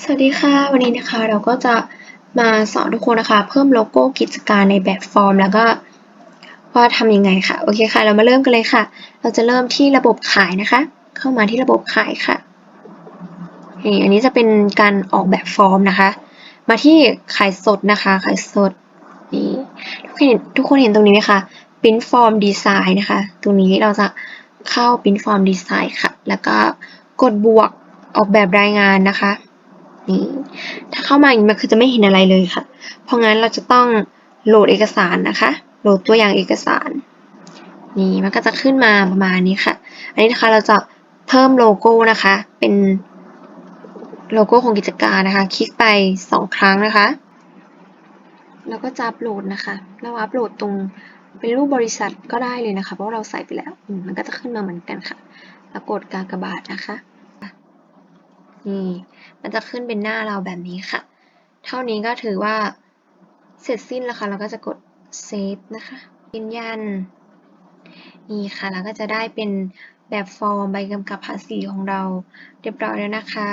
สวัสดีค่ะ วันนี้นะคะเราก็จะมาสอนทุกคนนะคะ เพิ่มโลโก้กิจการในแบบฟอร์ม แล้วก็ว่าทำยังไงค่ะ โอเคค่ะ เรามาเริ่มกันเลยค่ะ เราจะเริ่มที่ระบบขายนะคะ เข้ามาที่ระบบขายค่ะนี่อันนี้จะเป็นการออกแบบฟอร์มนะคะ มาที่ขายสดนะคะ ขายสดนี่ทุกคนเห็นทุกคนเห็นตรงนี้ไหมคะ Print Form Design นะคะ ตรงนี้เราจะเข้า Print Form Design ค่ะ แล้วก็กดบวกออกแบบรายงานนะคะ นี่ถ้าเข้ามาอย่างนี้มันคือจะไม่เห็นอะไรเลยค่ะ เพราะงั้นเราจะต้องโหลดเอกสารนะคะ โหลดตัวอย่างเอกสาร นี่มันก็จะขึ้นมาประมาณนี้ค่ะ อันนี้นะคะเราจะเพิ่มโลโก้นะคะ เป็นโลโก้ของกิจการนะคะ คลิกไปสองครั้งนะคะ แล้วก็จะอัปโหลดนะคะ เราอัปโหลดตรงเป็นรูปบริษัทก็ได้เลยนะคะ เพราะาเราใส่ไปแล้วมมันก็จะขึ้นมาเหมือนกันค่ะแล้วกดกากบาทนะคะ นี่ มันจะขึ้นเป็นหน้าเราแบบนี้ค่ะ เท่านี้ก็ถือว่าเสร็จสิ้นแล้วค่ะ เราก็จะกดเซฟนะคะยืนยัน นี่ค่ะ เราก็จะได้เป็นแบบฟอร์มใบกำกับภาษีของเราเรียบร้อยแล้วนะคะ